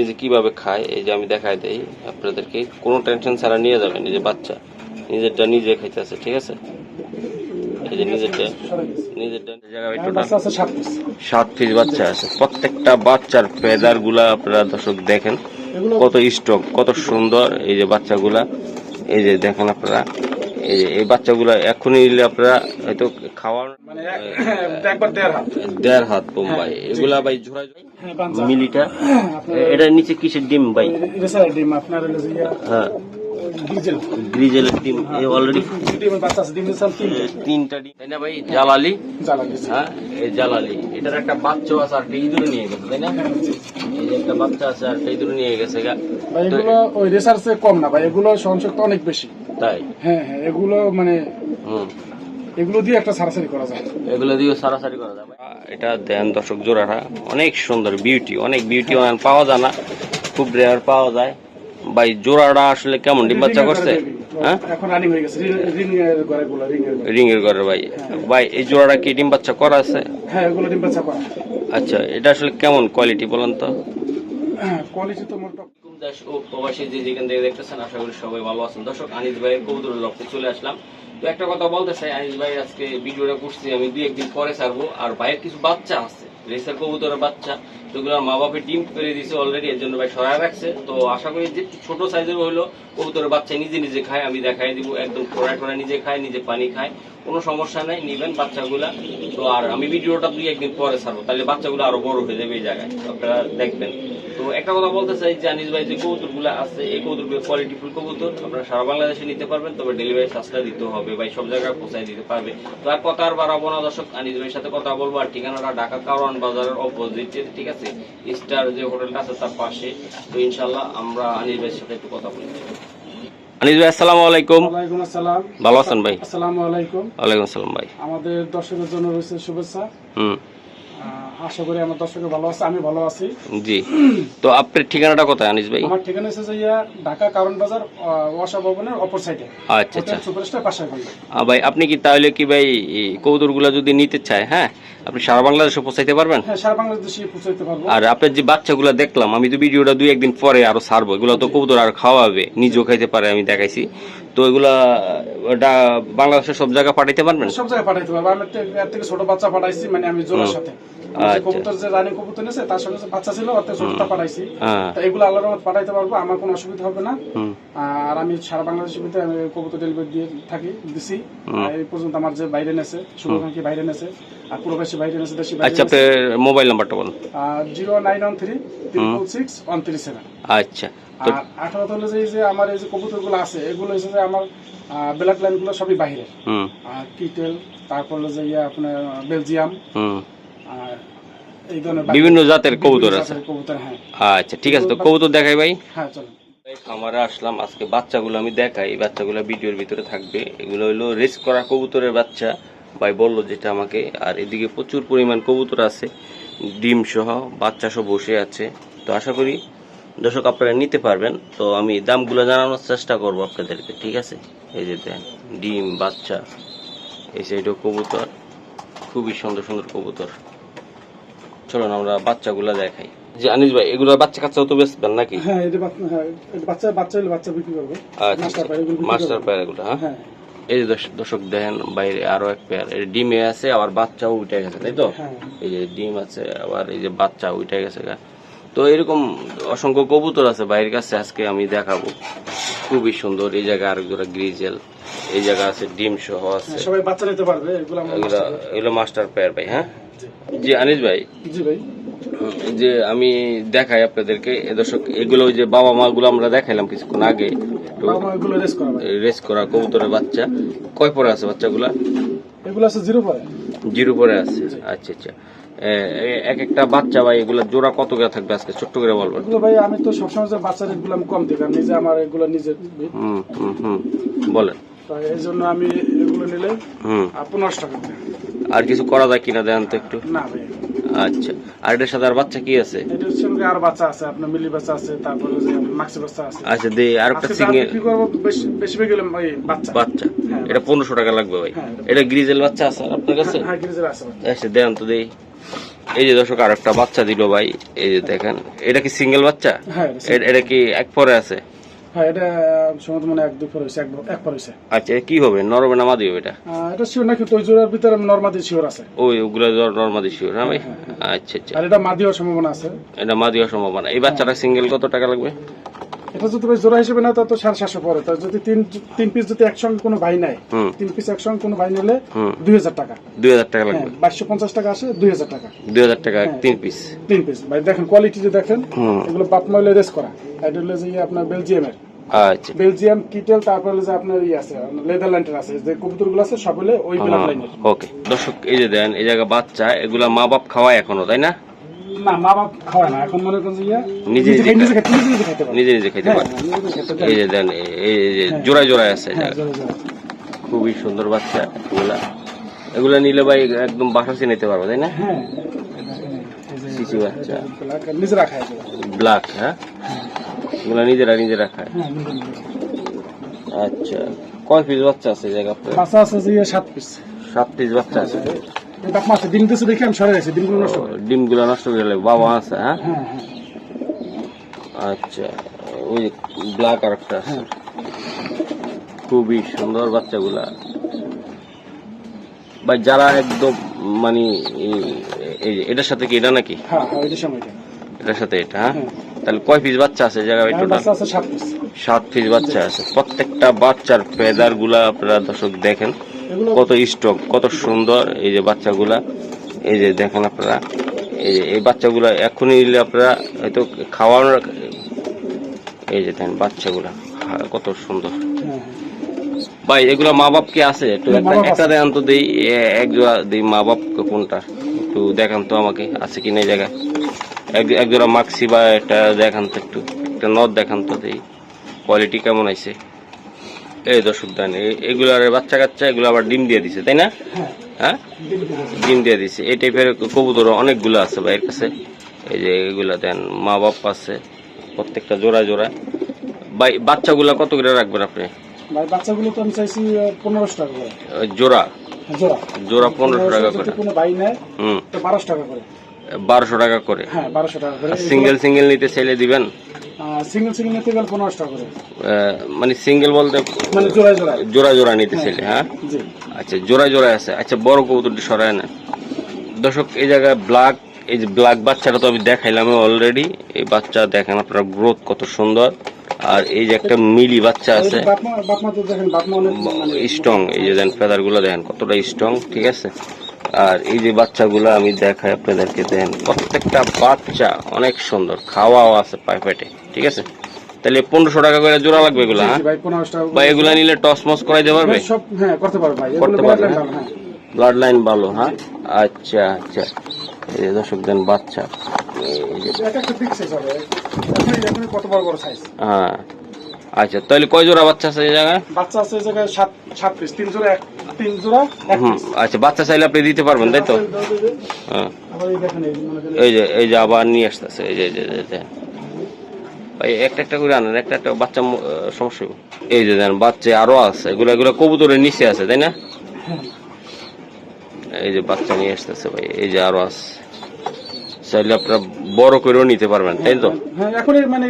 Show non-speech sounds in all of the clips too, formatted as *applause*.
নিজে কীভাবে খায় এই যে আমি দেখাই দেই আপনাদেরকে কোনো টেনশন ছাড়া নিয়ে যাবেন নিজে বাচ্চা। নিজেরটা নিজে খাইতেছে ঠিক আছে? এই যে নিজেরটা সাত পিস বাচ্চা আছে। প্রত্যেকটা বাচ্চার ফেদারগুলা আপনারা দর্শক দেখেন। কত স্ট্রং কত সুন্দর এই যে বাচ্চাগুলা। এই যে দেখেন আপনারা এই বাচ্চাগুলা এখনই নিলে আপনারা হয়তো খাওয়ার মানে দেড় হাত। বোম্বাই এগুলা ভাই ঝোড়া হ্যাঁ মিলিটা। আপনার এটা নিচে কিসের ডিম ভাই? ডিম আপনার হ্যাঁ। গ্রিজেলের ডিম অলরেডি বাচ্চা তিনটে। ডিম। তাই না ভাই? জালালি। হ্যাঁ এই জালালি। এটার একটা বাচ্চাও আছে আর ইঁদুরে নিয়ে গেছে তাই না? এই যে একটা বাচ্চা আছে আর ইঁদুরে নিয়ে গেছে তো- এগুলো ওই কম না ভাই। এগুলো সহনশক্তি অনেক বেশি। তাই? হ্যাঁ হ্যাঁ এগুলো মানে হুম। এগুলো দিয়ে একটা সারাসারি করা যায়। এগুলো দিয়েও সারাসারি করা যাবে এটা দেন দর্শক জোড়াটা অনেক সুন্দর বিউটি অনেক বিউটি পাওয়া যায় না। খুব রেয়ার পাওয়া যায়। ভাই জোড়াটা আসলে কেমন ডিম বাচ্চা করছে? হ্যাঁ? এখন রানিং রিং এর ঘরে গুলো রিং এর ঘরে। রিং এর ঘরে ভাই। ভাই এই জোড়াটা কি ডিম বাচ্চা করা আছে? হ্যাঁ এগুলো ডিম বাচ্চা করা। আচ্ছা এটা আসলে কেমন কোয়ালিটি বলেন তো? কোয়ালিটি তো মোট ও প্রবাসী যে যেখান থেকে দেখতেছেন, আশা করি সবাই ভালো আছেন। দর্শক, আনিস ভাইয়ের লক্ষ্যে চলে আসলাম। তো একটা কথা বলতে চাই, আনিস ভাই, আজকে ভিডিওটা করছি আমি দুই একদিন পরে ছাড়বো। আর ভাইয়ের কিছু বাচ্চা আছে কবুতরের বাচ্চা। যেগুলো মা ডিম করে দিয়েছে অলরেডি এর জন্য ভাই সরায় রাখছে। তো আশা করি যে ছোট সাইজের হইল কবুতরের বাচ্চা নিজে নিজে খায়, আমি দেখাই দিব। একদম ফোড়ায় টোড়ায় নিজে খায়, নিজে পানি খায়। কোনো সমস্যা নাই, নিবেন বাচ্চাগুলা। তো আর আমি ভিডিওটা দুই একদিন পরে ছাড়বো, তাহলে বাচ্চাগুলো আরও বড় হয়ে যাবে এই জায়গায়, আপনারা দেখবেন। তো একটা কথা বলতে চাই যে আনিস ভাই, যে কবুতরগুলো আছে, এই কবুতরগুলো কোয়ালিটি ফুল কবুতর, আপনারা সারা বাংলাদেশে নিতে পারবেন, তবে ডেলিভারি চার্জটা দিতে হবে ভাই, সব জায়গায় পৌঁছায় দিতে পারবে। তো আর কথা আর বাড়াবো না, দর্শক, আনিস ভাইয়ের সাথে কথা বলব, আর ঠিকানাটা ঢাকা কারওয়ান বাজারের অপোজিটে ঠিক আছে? স্টার যে হোটেলটা আছে তার পাশে। তো ইনশাল্লাহ আমরা আনিস ভাইয়ের সাথে একটু কথা বলি আনিস ভাই আসসালামু আলাইকুম। ওয়ালাইকুম আসসালাম। ভালো আছেন ভাই? আসসালামু আলাইকুম। ওয়ালাইকুম আসসালাম ভাই। আমাদের দর্শকের জন্য রয়েছে শুভেচ্ছা। হুম। আশা করি আমার ভালো আছে আমি ভালো আছি। জি। তো আপনার ঠিকানাটা কোথায় আনিস ভাই? আমার ঠিকানা হচ্ছে ইয়া ঢাকা কারণ বাজার ওয়াসা ভবনের অপর সাইডে আচ্ছা আচ্ছা। সুপারস্টার পাশে ভাই আপনি কি তাহলে কি ভাই কবুতরগুলা যদি নিতে চায় হ্যাঁ? আপনি সারা বাংলাদেশে পৌঁছাইতে পারবেন? হ্যাঁ সারা বাংলাদেশে পৌঁছাইতে পারব। আর আপনার যে বাচ্চাগুলো দেখলাম আমি তো ভিডিওটা দুই একদিন পরে আরও ছাড়বো। এগুলো তো কবুতর আর খাওয়াবে নিজেও খাইতে পারে আমি দেখাইছি। তো এগুলা বাংলাদেশের সব জায়গায় পাঠাইতে পারবেন? সব জায়গায় পাঠাইতে পারব। আমি এর থেকে ছোট বাচ্চা পাঠাইছি মানে আমি জোরের সাথে। আচ্ছা। কবুতর যে রানী কবুতর নিয়েছে তার সঙ্গে বাচ্চা ছিল ওর ছোটটা পাঠাইছি। হ্যাঁ। তো এগুলো আল্লাহর রহমত পাঠাইতে পারব আমার কোনো অসুবিধা হবে না। আর আমি সারা বাংলাদেশের ভিতরে আমি কবুতর ডেলিভারি দিয়ে থাকি দিছি। এই পর্যন্ত আমার যে বাইরে নেছে শুভকাঙ্ক্ষী বাইরে নেছে আর প্রবাসী বাইরে নেছে দেশি আচ্ছা আপনার মোবাইল নাম্বারটা বলুন। Zero nine one three triple six one three seven আচ্ছা। আর আঠারো হলো যে আমার এই যে কবুতরগুলো আছে এগুলো হচ্ছে যে আমার ব্ল্যাক লাইনগুলো সবই আর কিটেল তারপর হলো যে আপনার বেলজিয়াম। আর এই ধরনের বিভিন্ন জাতের কবুতর আছে। কবুতর হ্যাঁ। আচ্ছা ঠিক আছে তো কবুতর দেখাই ভাই। হ্যাঁ চলো খামারে আসলাম আজকে বাচ্চাগুলো আমি দেখাই এই বাচ্চাগুলো ভিডিওর ভিতরে থাকবে। এগুলো হলো রেস করা কবুতরের বাচ্চা। ভাই বলল যেটা আমাকে আর এদিকে প্রচুর পরিমাণ কবুতর আছে ডিম সহ বাচ্চা সহ বসে আছে। তো আশা করি দর্শক আপনারা নিতে পারবেন। তো আমি দামগুলো জানানোর চেষ্টা করব আপনাদেরকে ঠিক আছে? এই যে দেন ডিম বাচ্চা এই সাইডও কবুতর খুবই সুন্দর সুন্দর কবুতর। চলুন আমরা বাচ্চাগুলো দেখাই। যে আনিস ভাই এগুলো বাচ্চা কাচ্চাও তো বেচবেন নাকি? হ্যাঁ এটা বাচ্চা হ্যাঁ বাচ্চা বাচ্চা হলে বাচ্চা বিক্রি করব। আচ্ছা মাস্টার পায়রা এগুলো হ্যাঁ? হ্যাঁ। এই যে দর্শক- দেখেন বাইরে আরও এক পেয়ার এর ডিমে আছে আবার বাচ্চাও উঠে গেছে তাই তো? হ্যাঁ। এই যে ডিম আছে আবার এই যে বাচ্চা উঠে গেছে গা। তো এরকম অসংখ্য কবুতর আছে বাইরের কাছে আজকে আমি দেখাবো। খুবই সুন্দর। এই জায়গায় আরেক জোড়া গ্রিজেল এই জায়গা আছে ডিম সহ আছে। হ্যাঁ, সবাই বাচ্চা নিতে পারবে এগুলো মাস্টার- পেয়ার ভাই হ্যাঁ? জি। আনিস ভাই। জি ভাই। যে আমি দেখাই আপনাদেরকে দর্শক এগুলো যে বাবা মা গুলো আমরা দেখাইলাম কিছুক্ষণ আগে। রেস করা কবুতরের বাচ্চা। কয় পরে আছে বাচ্চাগুলা? এগুলো আছে জিরো পরে। জিরো পরে আছে। আচ্ছা আচ্ছা। এক একটা বাচ্চা ভাই এগুলা জোড়া কত করে থাকবে আজকে? ছোট্ট করে এগুলো ভাই আমি তো সবসময় যে বাচ্চা রেটগুলো আমি কম দিই নিজে আমার এগুলো নিজে হুম হুম হুম বলেন। এই জন্য আমি এগুলো নিলে হুম। আর পনেরোশো টাকা আর কিছু করা যায় কিনা দেন তো একটু? না ভাই। আচ্ছা আর এটার সাথে আর বাচ্চা কি আছে? সঙ্গে আর বাচ্চা আছে আপনার মিলি বাচ্চা আছে তারপরে যে মাক্সি বাচ্চা আছে। আচ্ছা দে আর একটা সিঙ্গেল বিক্রি করব বেশি বেশি বেশি গেলে ওই বাচ্চা। বাচ্চা। হ্যাঁ, এটা পনেরোশো টাকা লাগবে ভাই। হ্যাঁ। এটা গ্রিজেল বাচ্চা আছে আপনার কাছে? হ্যাঁ আছে। আচ্ছা দেন তো দেই। এই যে দর্শক আর একটা বাচ্চা দিল ভাই। এই যে দেখেন এটা কি সিঙ্গেল বাচ্চা? হ্যাঁ এটা কি এক পরে আছে? হ্যাঁ এটা সময় মনে হয় এক দুই পর হয়েছে এক পর হয়েছে। আচ্ছা কি হবে? নরমে নামা দিবে এটা? এটা শিওর নাকি ওই জোড়ার ভিতরে নর্মাদি শিওর আছে। ওই ওগুলো নর্মাদি শিওর হ্যাঁ ভাই আচ্ছা আচ্ছা। আর এটা মাদি হওয়ার সম্ভাবনা আছে। এটা মা দেওয়ার সম্ভাবনা। এই বাচ্চাটা সিঙ্গেল কত টাকা লাগবে? এটা যদি ভাই জোড়া হিসেবে না তো সাড়ে সাতশো পরে তো যদি তিন তিন পিস যদি একসঙ্গে কোনো ভাই নেয় তিন পিস একসঙ্গে কোনো ভাই নিলে দুই হাজার টাকা। দুই হাজার টাকা হ্যাঁ লাগবে। বাইশশো পঞ্চাশ টাকা আসে দুই হাজার টাকা। দুই হাজার টাকা তিন পিস তিন পিস ভাই দেখেন কোয়ালিটি যে দেখেন এগুলো বাপ মহিলা রেস করা। এটা হলো যে ইয়ে আপনার বেলজিয়ামের আচ্ছা। বেলজিয়াম কিটেল তারপরে যে আপনার ইয়ে আছে নেদারল্যান্ডের আছে। যে কবুতরগুলো আছে সব হলে ওই ব্লাড লাইনের ওকে। দর্শক এই যে দেন এই জায়গা বাচ্চা এগুলা মা বাপ খাওয়ায় এখনও তাই না? না মা বাপ খাওয়ায় না। এখন মনে করেন ইয়া নিজে নিজে খেতে পারে। নিজে নিজে হ্যাঁ, এই যে দেন এই- যে জোড়ায় জোড়ায় আছে হ্যাঁ জায়গা। জোরে জোরে খুবই সুন্দর বাচ্চা এগুলা। এগুলা নিলে ভাই একদম বাসা চিনাইতে পারব তাই না? হ্যাঁ। শিশু বাচ্চা। নিজেরা খায় ব্ল্যাক হ্যাঁ? এগুলা নিজেরা নিজেরা খায়। হ্যাঁ আচ্ছা। কয় পিস বাচ্চা আছে জায়গা আপনার? বাচ্চা আছে সাত পিস। সাত পিস বাচ্চা আছে। বাপ মা আছে দেখে আমি সরে গেছি দিনগুলো নষ্ট করে। ডিমগুলা নষ্ট হয়ে গেলে বাবা আছে হ্যাঁ? হ্যাঁ আচ্ছা ওই ব্ল্যাক আর একটা আছে। খুবই সুন্দর বাচ্চাগুলা। ভাই যারা একদম মানে এটার সাথে কি এটা নাকি? এটার সাথে এটা। হ্যাঁ। তাহলে কয় পিস বাচ্চা আছে জায়গায় টোটাল সাত পিস বাচ্চা আছে। প্রত্যেকটা বাচ্চার ফেদারগুলা আপনারা দর্শক দেখেন। কত স্টক কত সুন্দর এই যে বাচ্চাগুলা। এই যে দেখেন আপনারা এই যে এই বাচ্চাগুলা এখনই নিলে আপনারা হয়তো খাওয়ানোর এই যে দেখেন বাচ্চাগুলা কত সুন্দর। ভাই এগুলা মা বাপ কি আছে? একটু একটা একটা। দেখান তো দেই এক জোড়া দেই মা বাপ কোনটা? একটু দেখান তো আমাকে আছে কি না এই জায়গায়? এক এক জোড়া মাক্সি বা একটা দেখান তো একটু একটা নদ দেখান তো দেই। কোয়ালিটি কেমন আছে এই দর্শক দেন এ- এগুলার বাচ্চা কাচ্চা এগুলো আবার ডিম দিয়ে দিছে তাই না? হ্যাঁ। ডিম দিয়ে দিছে। এই টাইপের কবুতর অনেকগুলো আছে ভাইয়ের কাছে। এই যে এগুলা দেন মা বাপ আছে প্রত্যেকটা জোড়া জোড়া ভাই বাচ্চাগুলা কত করে রাখবেন আপনি? ভাই বাচ্চাগুলো তো আমি চাইছি পনেরোশো টাকা করে। জোড়া? জোড়া। জোড়া পনেরোশো টাকা করে। ভাই নেয় হুম। বারোশো টাকা করে। বারোশো টাকা করে? হ্যাঁ বারোশো টাকা করে। সিঙ্গেল সিঙ্গেল নিতে চাইলে দিবেন? সিঙ্গেল সিঙ্গেল নিতে গেলে পনেরোশো টাকা করে। মানে সিঙ্গেল বলতে মানে জোড়ায় জোড়ায়। জোড়া জোড়া নিতে চাইলে হ্যাঁ? আচ্ছা জোড়া জোড়া আছে। আচ্ছা বড় কবুতরটি সরায় না। দর্শক এই জায়গায় ব্ল্যাক এই যে ব্ল্যাক বাচ্চাটা তো আমি দেখাইলাম অলরেডি এই বাচ্চা দেখেন আপনার গ্রোথ কত সুন্দর। আর এই যে একটা মিলি বাচ্চা আছে। অনেক মানে স্ট্রং এই যে দেন ফেদারগুলো দেখেন কতটা স্ট্রং ঠিক আছে? আর এই যে বাচ্চাগুলো আমি দেখাই আপনাদেরকে দেন প্রত্যেকটা বাচ্চা অনেক সুন্দর খাওয়াও আছে পায়ে পেটে ঠিক আছে? তাহলে পনেরোশো টাকা করে জোড়া লাগবে এগুলো হ্যাঁ? বা এগুলা নিলে টস মস করাইতে পারবে? হ্যাঁ করতে পারবে টাকা, হ্যাঁ। ব্লাড লাইন ভালো হ্যাঁ? আচ্ছা আচ্ছা। এই দর্শক দেন বাচ্চা। হ্যাঁ। আচ্ছা তাহলে কয় জোড়া বাচ্চা আছে এই জায়গায়? বাচ্চা আছে এই জায়গায় সাত সাত পিস তিন জোড়া এক তিন জোড়া হুম আচ্ছা বাচ্চা চাইলে আপনি দিতে পারবেন তাই তো? হ্যাঁ। এই যে এই যে আবার নিয়ে আসতেছে এই যে এই যে। একটা একটা করে আনেন একটা একটা বাচ্চা সমস্যা এই যে দেন বাচ্চা আরও আছে এগুলো এগুলো কবুতরের নিচে আছে তাই না? এই যে বাচ্চা নিয়ে আসতেছে ভাই এই যে আরও আছে। চাইলে আপনারা বড় করেও নিতে পারবেন তাই তো? হ্যাঁ মানে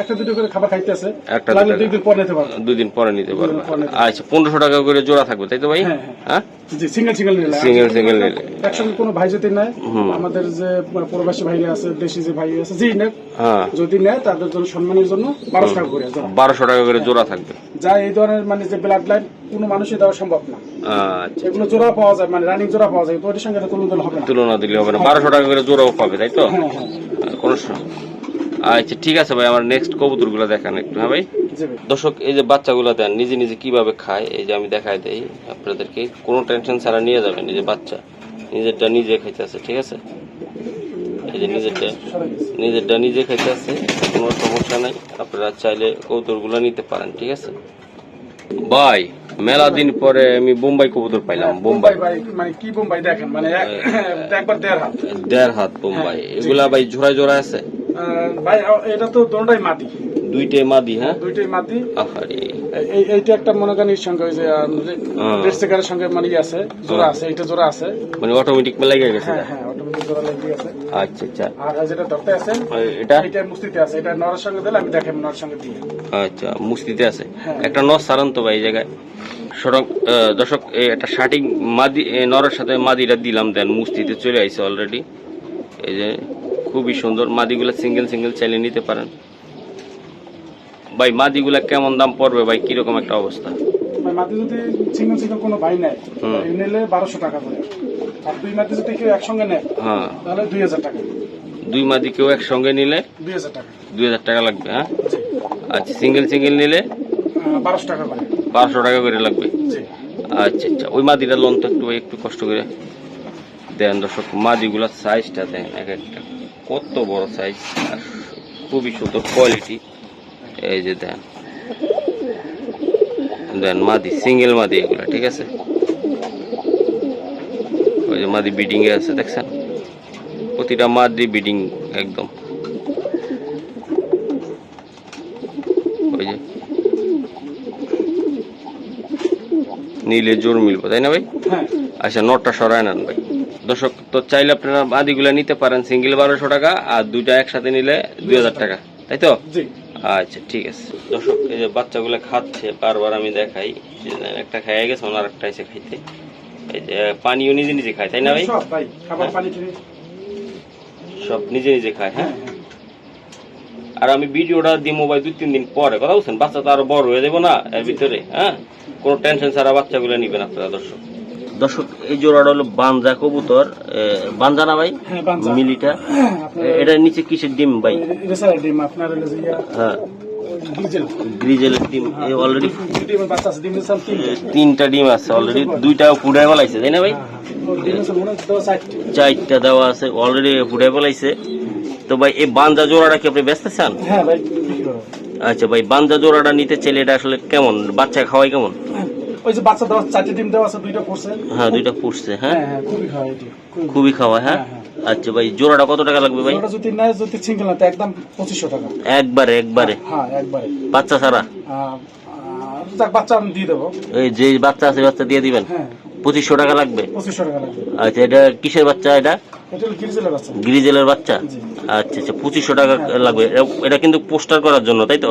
একটা দুটো করে খাবার খাইতেছে একটা দুই দিন পর নিতে পারবে দুই দিন পরে নিতে পারবেন। আচ্ছা পনেরোশো টাকা করে জোড়া থাকবে তাই তো ভাই? হ্যাঁ, হ্যাঁ? জি সিঙ্গেল সিঙ্গেল নিলে Single single নিলে। একসঙ্গে কোনো ভাই যদি নেয় আমাদের যে প্রবাসী ভাই আছে দেশি যে ভাই আছে জি নেয় হ্যাঁ। যদি নেয় তাদের জন্য সম্মানের জন্য বারোশো টাকা করে জোড়া। বারোশো টাকা করে জোড়া থাকবে। যা এই ধরনের মানে যে ব্লাড লাইন কোনো মানুষই দেওয়া সম্ভব না। আচ্ছা। এগুলো জোড়া পাওয়া যায় মানে রানিং জোড়া পাওয়া যায় তো সঙ্গে তুলনা দিলে হবে না। তুলনা দিলে হবে না। বারোশো টাকা করে জোড়াও পাবে তাই তো? হ্যাঁ হ্যাঁ। কোনো আচ্ছা ঠিক আছে ভাই আমার নেক্সট কবুতরগুলো দেখান একটু হ্যাঁ ভাই? দর্শক এই যে বাচ্চাগুলো দেন নিজে নিজে কীভাবে খায় এই যে আমি দেখাই দেই আপনাদেরকে কোনো টেনশন ছাড়া নিয়ে যাবেন এই যে বাচ্চা নিজেরটা নিজে খাইতে আছে ঠিক আছে? এই যে নিজেরটা নিজেরটা নিজে খাইতে আছে কোনো সমস্যা নাই আপনারা চাইলে কবুতরগুলো নিতে পারেন ঠিক আছে? ভাই মেলা দিন পরে আমি বোম্বাই কবুতর পাইলাম বোম্বাই ভাই মানে কি বোম্বাই দেখেন মানে একবার দেড় হাত। দেড় হাত বোম্বাই হ্যাঁ, এগুলা ভাই জোড়ায় জোড়া আছে? ভাই এটা তো দোনোটাই মাটি। দুইটাই মাদি হ্যাঁ? দুইটাই মাটি। আহারে। এই এইটা একটা মনে করেন সঙ্গে ওই যে। রেড সেকারের সঙ্গে মানে ইয়ে আছে জোড়া আছে এইটা জোড়া আছে। মানে অটোমেটিক মেলাই গেছে? হ্যাঁ হ্যাঁ automatic জোড়া লেগে আছে আচ্ছা আচ্ছা। আর যেটা ধরতে আছে এটা? এটা মুস্তিতে আছে এটা নরের সঙ্গে দিলে আমি দেখাবো নরের সঙ্গে দিয়ে। আচ্ছা মুস্তিতে আছে? হ্যাঁ। একটা নর সারান তো ভাই এই জায়গায়। সড়ক দর্শক একটা শার্টিং মাদি নরের সাথে মাদিটা দিলাম দেন মুস্তিতে চলে আইছে অলরেডি এই যে খুবই সুন্দর। মাদিগুলা সিঙ্গেল সিঙ্গেল চাইলে নিতে পারেন। ভাই মাদিগুলা কেমন দাম পড়বে ভাই? কীরকম একটা অবস্থা? ভাই যদি সিঙ্গেল সিঙ্গেল কোনো ভাই নেয় হুম। নিলে বারোশো টাকা করে। আর দুই মাটি যদি কেউ একসঙ্গে নেয় হ্যাঁ। তাহলে দুই হাজার টাকা। দুই মাদি কেউ একসঙ্গে নিলে? দুই হাজার টাকা। দুই হাজার টাকা লাগবে হ্যাঁ? আচ্ছা সিঙ্গেল সিঙ্গেল নিলে? বারোশো টাকা করে। বারোশো টাকা করে লাগবে? আচ্ছা আচ্ছা। ওই মাদিটা লোন তো একটু ভাই একটু কষ্ট করে। দেন দর্শক মাদিগুলার সাইজটা দেন এক একটা। কত বড় সাইজ আর খুবই সুন্দর কোয়ালিটি এই যে দেন। দেন মাদি সিঙ্গেল মাদি এগুলা ঠিক আছে? ওই যে মাদি বিডিং এ আছে দেখছেন? প্রতিটা মাদি বিডিং একদম। ওই যে। নিলে জোর মিলবো তাই না ভাই? হ্যাঁ। আচ্ছা নটটা সরায় নেন ভাই। দর্শক তো চাইলে আপনারা আদিগুলা নিতে পারেন। সিঙ্গেল বারোশো টাকা আর দুইটা একসাথে নিলে দুই হাজার টাকা। তাই তো? আচ্ছা ঠিক আছে। দর্শক এই যে বাচ্চাগুলো খাচ্ছে বারবার আমি দেখাই। একটা খেয়ে গেছে ওনার একটা এসে খাইতে। এই যে পানিও নিজে নিজে খায় তাই না ভাই? সব হ্যাঁ। নিজে নিজে খায় হ্যাঁ? হ্যাঁ হ্যাঁ। আর আমি ভিডিওটা দিই মোবাইল দুই তিন দিন পরে কথা বলছেন? বাচ্চা তো আরও বড় হয়ে যাব না এর ভিতরে হ্যাঁ? কোনো টেনশন ছাড়া বাচ্চাগুলো নিবেন আপনারা দর্শক। দর্শক এই জোড়াটা হলো বানজা কবুতর বানজা না ভাই? হ্যাঁ মিলিটা। আপনার এটার নিচে কিসের ডিম ভাই? ডিম আপনার হ্যাঁ। গ্রিজেলের ডিম অলরেডি তিন তিনটা। ডিম আছে অলরেডি দুইটা ফুটাই বলাইছে তাই না ভাই? চারটি। দেওয়া আছে অলরেডি ফুটাই বলাইছে তো ভাই এই বানজা জোড়াটা কি আপনি ব্যস্ত চান? হ্যাঁ আচ্ছা ভাই বানজা জোড়াটা নিতে চাইলে এটা আসলে কেমন? বাচ্চা খাওয়াই কেমন? ওই যে বাচ্চা দেওয়া চারটি ডিম দেওয়া আছে দুইটা পড়ছে। হ্যাঁ দুইটা ফুটছে হ্যাঁ? হ্যাঁ হ্যাঁ খুবই খাওয়া এটি খুবই খাওয়ায় হ্যাঁ? হ্যাঁ, আচ্ছা ভাই জোড়াটা কত টাকা লাগবে ভাই? যদি নেয় যদি সিঙ্গেল না একদম পঁচিশশো টাকা। একবারে একবারে? হ্যাঁ একবারে। বাচ্চা ছাড়া? আহ, আহ, যাক বাচ্চা আমি দিয়ে দেবো। এই যে বাচ্চা আছে বাচ্চা দিয়ে দিবেন? হ্যাঁ। পঁচিশশো টাকা লাগবে? আচ্ছা এটা কিসের বাচ্চা এটা? গিরিজেলের বাচ্চা। আচ্ছা আচ্ছা পঁচিশশো টাকা লাগবে। এটা- এটা কিন্তু পোস্টার করার জন্য তাই তো?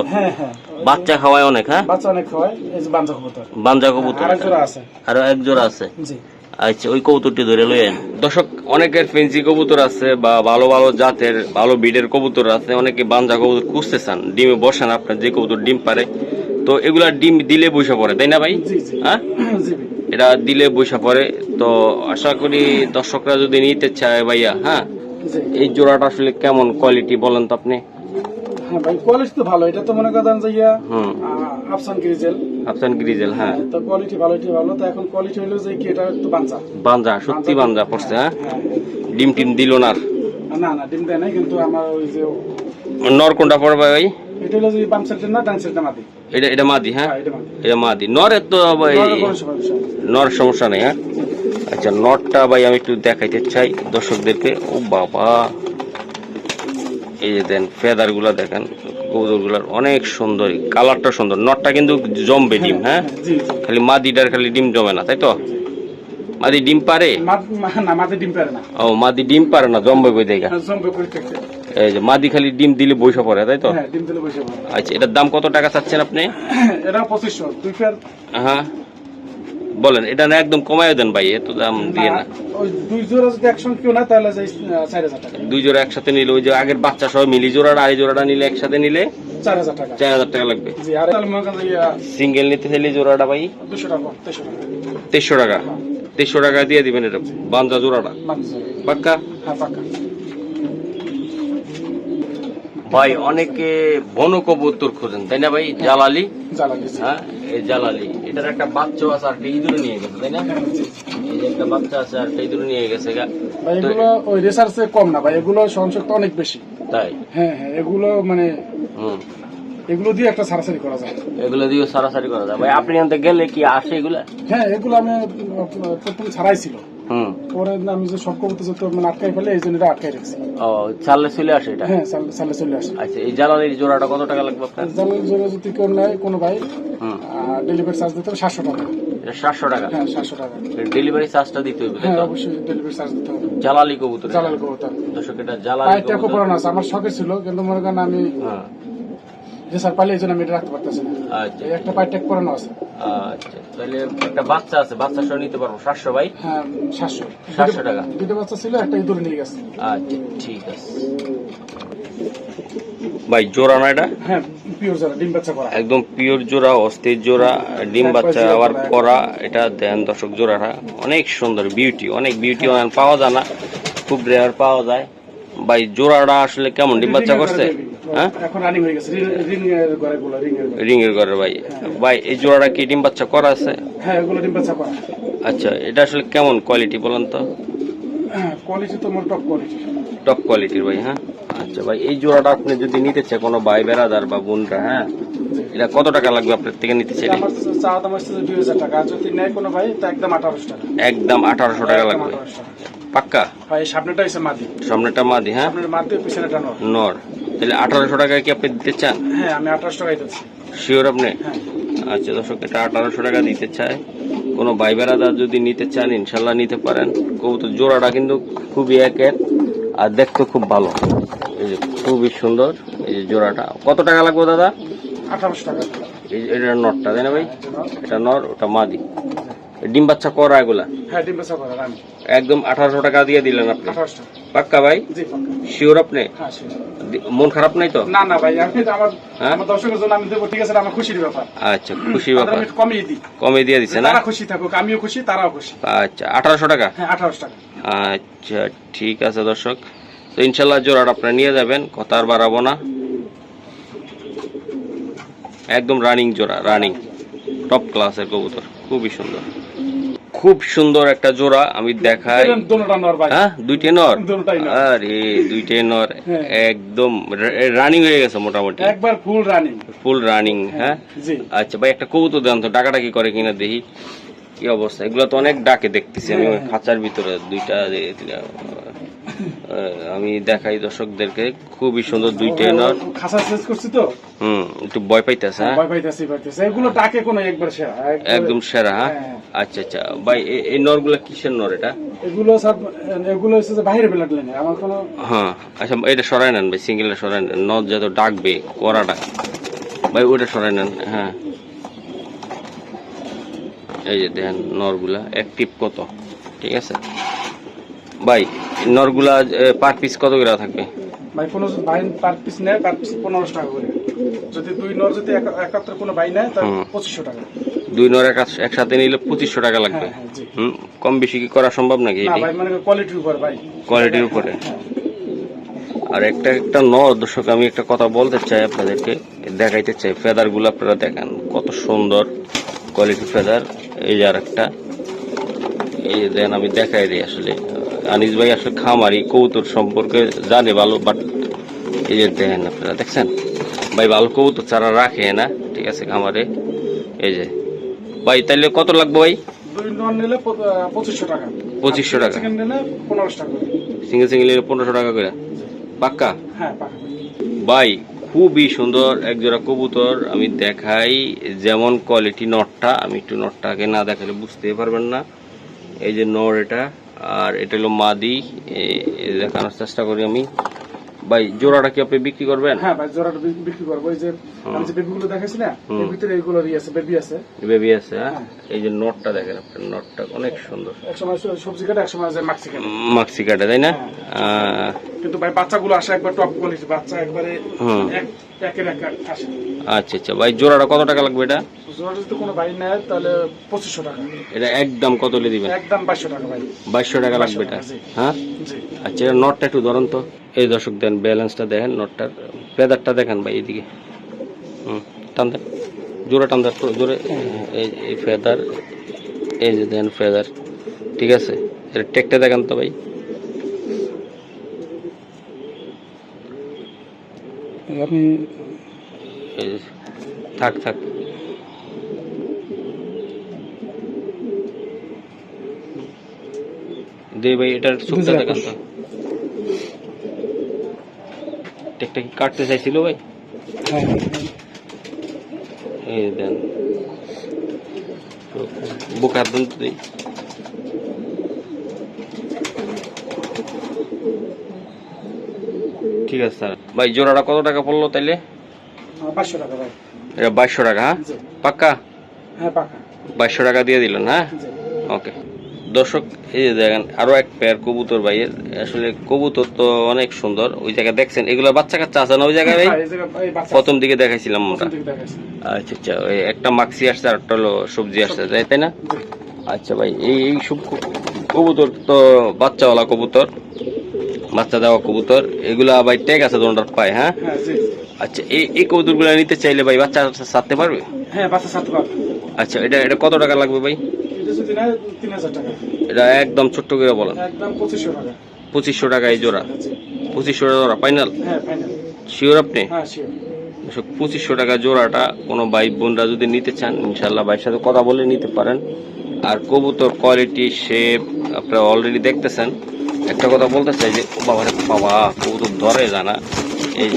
বাচ্চা খাওয়ায় অনেক হ্যাঁ? বাচ্চা অনেক খাওয়ায় এই যে বাঞ্চা কবুতর। বাঞ্জা কবুতর। জোড়া আছে। আরও এক জোড়া আছে? জি। আচ্ছা ওই কবুতরটি ধরে লইয়েন দর্শক অনেকের ফেন্সি কবুতর আছে বা ভালো ভালো জাতের ভালো বিডের কবুতর আছে। অনেকে বাঞ্জা কবুতর খুঁজতে চান ডিমে বসেন আপনার যে কবুতর ডিম পারে। তো এগুলা ডিম দিলে বৈশা পড়ে তাই না ভাই? হ্যাঁ? *clears throat* এটা দিলে বৈশা পড়ে। তো আশা করি দর্শকরা যদি নিতে চায় ভাইয়া হ্যাঁ? এই জোড়াটা আসলে কেমন কোয়ালিটি বলেন তো আপনি? হ্যাঁ ভাই কোয়ালিটি তো ভালো এটা তো মনে করেন যে ইয়া হুম। আফসান গ্রিজেল আফসান গ্রিজেল হ্যাঁ। তো কোয়ালিটি ভালো এটি ভালো। তো এখন কোয়ালিটি হলো যে কি এটা একটু বাঞ্চা। বাঞ্জা সত্যি বাঞ্জা পড়ছে হ্যাঁ? হ্যাঁ। ডিম টিম দিল না আর। না না ডিম দেয় নাই কিন্তু আমার ওই যে নর কোনটা পড়বে ভাই এটা হলো যে বাম সাইডটা না ডান সাইডটা মাটি এটা এটা মাদি হ্যাঁ? হ্যাঁ এটা মাদি। নরের তো ভাই। নর সমস্যা নেই। হ্যাঁ? আচ্ছা নটটা ভাই আমি একটু দেখাইতে চাই দর্শকদেরকে। ও বাবা। এই যে দেন ফেদারগুলা দেখেন কবুতরগুলার অনেক সুন্দর কালারটা সুন্দর নটটা কিন্তু জমবে ডিম হ্যাঁ? জি খালি মাদিটার খালি ডিম জমে না তাই তো? মাদি ডিম পারে? মা- মা- না মাটি ডিম পারে না। ও মাদি ডিম পারে না জমবে কই দেখা জম্বে পরিত্যক্ত এই যে মাদি খালি ডিম দিলে বৈশা পড়ে তাই তো? হ্যাঁ আচ্ছা এটার দাম কত টাকা চাচ্ছেন আপনি? এটা পঁচিশশো দুই হ্যাঁ। বলেন এটা না একদম কমায় দেন ভাই এত দাম দিয়ে না। দুই জোড়া যদি একসঙ্গে কেউ না তাহলে যাই চার হাজার টাকা। দুই জোড়া একসাথে নিলে ওই যে আগের বাচ্চা সহ মিলি জোড়াটা আর এই জোড়াটা নিলে একসাথে নিলে চার হাজার টাকা। চার হাজার টাকা লাগবে। সিঙ্গেল নিতে চাইলে জোড়াটা ভাই? দুশো টাকা তেইশশো টাকা। তেইশশো টাকা। দিয়ে দিবেন এটা বাঞ্জা জোড়াটা। পাক্কা? হ্যাঁ ভাই অনেকে বন কবুতর খোঁজেন তাই না ভাই? জালালি? জ্বালা দিয়েছে হ্যাঁ এই জালালি। এটার একটা বাচ্চা আছে আর এই ইঁদুরে নিয়ে গেছে তাই না? এই যে একটা বাচ্চা আছে আর এই ইঁদুরে নিয়ে গেছে ভাই এগুলো ওই রিসার্চে কম না ভাই এগুলো সহনশক্তি অনেক বেশি। তাই? হ্যাঁ হ্যাঁ এগুলো মানে হুম। এগুলো দিয়ে একটা সারাসারি করা যায়। এগুলো দিয়ে সারাসারি করা যায়। ভাই আপনি আনতে গেলে কি আসে এগুলা? হ্যাঁ এগুলো আমি প্রথম ছাড়াই ছিল। পরে আমি যে সব কবিতা যত মানে আটকাই ফেলে এই জন্য এটা আটকাই রাখছি। ও চাললে চলে আসে এটা? হ্যাঁ সালে চলে আসে। আচ্ছা এই জ্বালানির জোড়াটা কত টাকা লাগবে আপনার? জালের জন্য যদি কেউ নেয় কোনো ভাই ডেলিভারি চার্জ দিতে হবে সাতশো টাকা। সাতশো টাকা? হ্যাঁ সাতশো টাকা। ডেলিভারি চার্জটা দিতে হবে হ্যাঁ অবশ্যই ডেলিভারি চার্জ দিতে হবে। জালালি কবুতর। জালাল কবুতর। দর্শক এটা কবুতর। আছে আমার শখের ছিল কিন্তু মনে করেন আমি হ্যাঁ। যে স্যার পাইলে এই জন্য আমি এটা রাখতে পারতেছি না। আচ্ছা। একটা ট্যাগ পুরানো আছে। আচ্ছা তাহলে একটা বাচ্চা আছে বাচ্চা সহ নিতে পারব সাতশো ভাই? হ্যাঁ সাতশো। 700 টাকা। দুটো বাচ্চা ছিল একটা ইঁদুরে নিয়ে গেছে। আচ্ছা ঠিক আছে। ভাই জোড়া না এটা? হ্যাঁ পিওর যারা ডিম বাচ্চা করা। একদম পিওর জোড়া অস্থির জোড়া ডিম বাচ্চা আবার। করা এটা দেন দর্শক জোড়াটা অনেক সুন্দর বিউটি অনেক বিউটি পাওয়া যায় না। খুব রেয়ার পাওয়া যায়। ভাই জোড়াটা আসলে কেমন? ডিম বাচ্চা করছে? হ্যাঁ? রিং এর ঘরে গুলো রিং এর ঘরে। রিং এর ঘরে ভাই। ভাই এই জোড়াটা কি ডিম বাচ্চা করা আছে? হ্যাঁ আচ্ছা এটা আসলে কেমন কোয়ালিটি বলেন তো? কোয়ালিটি তো মোর টপ কোয়ালিটি টপ কোয়ালিটির ভাই হ্যাঁ? আচ্ছা ভাই এই জোড়াটা আপনি যদি নিতে চান কোনো ভাই বেড়াদার বা বোনরা হ্যাঁ? এটা কত টাকা লাগবে আপনার থেকে নিতে চাইলে? চা দাম আসছে দুই হাজার টাকা যদি নেয় কোনো ভাই তো একদম আঠারোশো টাকা। একদম আঠারোশো টাকা লাগবে। পাক্কা? ভাই সামনেটা হচ্ছে মাদি। সামনেটা মাদি হ্যাঁ? সামনের মাদি পিছনেটা নর। নর। তাহলে আঠারোশো টাকায় কি আপনি দিতে চান? হ্যাঁ আমি আঠারোশো টাকাই দিচ্ছি। শিওর আপনি? আচ্ছা দর্শক এটা আঠারোশো টাকা দিতে চায়। কোনো ভাই বেড়াদার যদি নিতে চান ইনশাল্লাহ নিতে পারেন। কবুতর জোড়াটা কিন্তু খুবই একের আর দেখতে খুব ভালো। এই যে খুবই সুন্দর এই যে জোড়াটা। কত টাকা লাগবে দাদা? আঠারোশো টাকা। এই যে এটা নরটা তাই না ভাই? এটা নর ওটা মাদি। ডিম বাচ্চা করা এগুলা? হ্যাঁ ডিম বাচ্চা করা একদম আঠারোশো টাকা দিয়ে দিলেন আপনি। আঠারোশো পাক্কা ভাই? শিওর আপনি? হ্যাঁ মন খারাপ নাই তো? না না ভাই আমি আমার হ্যাঁ? আমার দর্শকের জন্য আমি দেবো ঠিক আছে আমার খুশির ব্যাপার। আচ্ছা খুশি ব্যাপার। কমিয়ে দিই। কমে দিয়ে দিচ্ছে না? তারা খুশি থাকুক আমিও খুশি তারাও খুশি। আচ্ছা আঠারোশো টাকা? হ্যাঁ আঠারোশো টাকা। আচ্ছা ঠিক আছে দর্শক। তো ইনশাল্লাহ জোড়াটা আপনারা নিয়ে যাবেন কথা আর বাড়াবো না। একদম রানিং জোড়া রানিং টপ ক্লাসের কবুতর খুবই সুন্দর। খুব সুন্দর একটা জোড়া আমি দেখাই। হ্যাঁ? দুইটে *laughs* নর? আরে দুইটে নর। হ্যাঁ। একদম রানিং হয়ে গেছে মোটামুটি। একবার ফুল রানিং ফুল রানিং হ্যাঁ আচ্ছা ভাই একটা কৌতু দেন তো ডাকাডাকি করে কিনা দেখি। কি অবস্থা? এগুলো তো অনেক ডাকে দেখতেছি আমি খাঁচার ভিতরে দুইটা আমি দেখাই দর্শকদেরকে। খুবই সুন্দর দুইটা নর খাসা শেষ করছি তো? হুম একটু ভয় পাইতেছে হ্যাঁ? ভয় পাইতেছি পাইতেছি। এগুলো ডাকে কোনো একবার সেরা একদম সেরা হ্যাঁ? হ্যাঁ। আচ্ছা আচ্ছা। ভাই এই নরগুলা কিসের নর এটা? এগুলো সব এগুলো হচ্ছে যে বাইরে ব্লাড লাইনে আমার কোনো হ্যাঁ আচ্ছা এটা সরাই নেন ভাই সিঙ্গেলটা সরাই নেন। নর যত ডাকবে করাটা। ভাই ওইটা সরাই নেন হ্যাঁ। এই যে দেখেন নরগুলা অ্যাক্টিভ কত? ঠিক আছে? ভাই নরগুলা পার পিস কত করে থাকবে? ভাই কোনো ভাই পার পিস নেয় পার পিস পনেরোশো টাকা করে। যদি দুই নর যদি এক- একাত্তর কোনো ভাই নেয় তাহলে। পঁচিশশো টাকা। দুই নর এক- একসাথে নিলে পঁচিশশো টাকা লাগবে। হ্যাঁ হ্যাঁ জি। হুম? কম বেশি কি করা সম্ভব নাকি ভাই মানে কোয়ালিটির উপর ভাই। কোয়ালিটির উপরে। হ্যাঁ। আর একটা একটা নর দর্শক আমি একটা কথা বলতে চাই আপনাদেরকে দেখাইতে চাই। ফেদারগুলো আপনারা দেখেন কত সুন্দর কোয়ালিটি ফেদার। এই যে আর একটা এই দেন আমি দেখাই দিই আসলে। আনিস ভাই আসলে খামারি কৌতুর সম্পর্কে জানে ভালো বাট এই যে দেখেন আপনারা দেখছেন? ভাই ভালো কৌতুর চারা রাখে না ঠিক আছে খামারে। এই যে। ভাই তাইলে কত লাগবে ভাই? পঁচিশশো টাকা। 2500 টাকা। সেকেন্ড নিলে পনেরোশো টাকা করে। সিঙ্গেল সিঙ্গেল পনেরোশো টাকা করে। পাক্কা? হ্যাঁ পাকা ভাই খুবই সুন্দর একজোড়া কবুতর আমি দেখাই যেমন কোয়ালিটি নটটা আমি একটু নটটাকে না দেখালে বুঝতে পারবেন না। এই যে নর এটা। আর এটা হলো মাদি। দেখানোর চেষ্টা করি আমি। ভাই জোড়াটা কি আপনি বিক্রি করবেন? হ্যাঁ ভাই জোড়াটা বিক্রি করব। এই যে আমি যে বেবিগুলো দেখাইছি না এর ভিতরে এগুলো ইয়ে আছে বেবি আছে। বেবি আছে হ্যাঁ? এই যে নটটা দেখেন আপনার নটটা অনেক সুন্দর। এক সময় সবজি কাটে এক সময় যে মাক্সি কাটে। মাক্সি কাটে তাই না? আহ, কিন্তু ভাই বাচ্চাগুলো আসে একবার টপ কোয়ালিটি বাচ্চা একবারে হুম। এক একের এক আসে। আচ্ছা আচ্ছা। ভাই জোড়াটা কত টাকা লাগবে এটা? জোড়া যদি কোনো ভাই নেয় তাহলে পঁচিশশো টাকা। এটা একদম কত হলে দিবেন? একদম বাইশশো টাকা ভাই। বাইশশো টাকা লাগবে এটা? হ্যাঁ? আচ্ছা এটা নটটা একটু ধরুন তো। এই দর্শক দেন ব্যালেন্সটা দেখেন নটটার ফেদারটা দেখেন ভাই এইদিকে। হুম টান দেন। জোরে টান দেন জোরে এই এই ফেদার এই যে দেন ফেদার ঠিক আছে? এটা টেকটা দেখান তো ভাই। আপনি থাক থাক। দে ভাই এটার চোখটা দেখান তো। টেকটা কি কাটতে চাইছিল ভাই? হ্যাঁ। এই দেন। বুক হাত দেন তো দিই। ঠিক আছে স্যার। ভাই জোড়াটা কত টাকা পড়ল তাইলে? পাঁচশো টাকা ভাই। এটা বাইশশো টাকা হ্যাঁ? পাক্কা? হ্যাঁ পাকা বাইশশো টাকা দিয়ে দিলেন হ্যাঁ? ওকে। দর্শক এই যে দেখেন আরও এক পেয়ার কবুতর ভাইয়ের আসলে কবুতর তো অনেক সুন্দর। ওই জায়গায় দেখছেন এগুলো বাচ্চা কাচ্চা আছে না ওই জায়গায় ভাই? হ্যাঁ, প্রথম দিকে দেখাইছিলাম দেখাইছে। আচ্ছা আচ্ছা ওই একটা মাক্সি আসছে আর একটা হলো সবজি আসছে তাই তাই না? আচ্ছা ভাই এই এই সব কবুতর তো বাচ্চাওয়ালা কবুতর বাচ্চা দেওয়া কবুতর। এগুলা ভাই ট্যাগ আছে দোনটার পায় হ্যাঁ? হ্যাঁ আচ্ছা এই এই কবুতরগুলো নিতে চাইলে ভাই বাচ্চা সারতে পারবে? হ্যাঁ বাচ্চা সাত পাবে আচ্ছা এটা এটা কত টাকা লাগবে ভাই? এটা টাকা। একদম ছোট্ট করে বলেন। পঁচিশশো টাকা। এই জোড়া। পঁচিশশো জোড়া ফাইনাল হ্যাঁ শিওর আপনি? হ্যাঁ পঁচিশশো টাকা জোড়াটা কোনো ভাই বোনরা যদি নিতে চান ইনশাল্লাহ ভাইয়ের সাথে কথা বলে নিতে পারেন। আর কবুতর কোয়ালিটি শেপ আপনারা অলরেডি দেখতেছেন। একটা কথা বলতে চাই যে বাবা বাবা কবুতর ধরে জানা। এই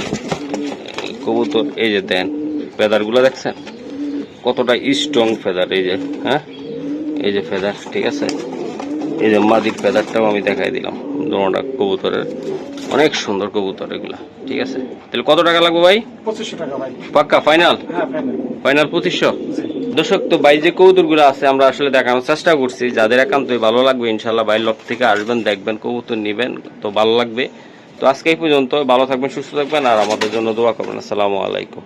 এই কবুতর এই যে দেন ফেদারগুলো দেখছেন? কতটা স্ট্রং ফেদার এই যে হ্যাঁ? এই যে ফেদার ঠিক আছে? এই যে মাদির ফেদারটাও আমি দেখাই দিলাম। দোনোটা কবুতরের। অনেক সুন্দর কবুতর এগুলা ঠিক আছে? তাহলে কত টাকা লাগবে ভাই? পঁচিশশো টাকা ভাই। পাক্কা ফাইনাল হ্যাঁ ফাইনাল পঁচিশশো? দর্শক তো ভাই যে কবুতরগুলো আছে আমরা আসলে দেখানোর চেষ্টা করছি। যাদের একান্তই ভালো লাগবে ইনশাল্লাহ ভাই লক থেকে আসবেন দেখবেন কবুতর নিবেন তো ভালো লাগবে। তো আজকে এই পর্যন্ত ভালো থাকবেন সুস্থ থাকবেন আর আমাদের জন্য দোয়া করবেন। আসসালামু আলাইকুম।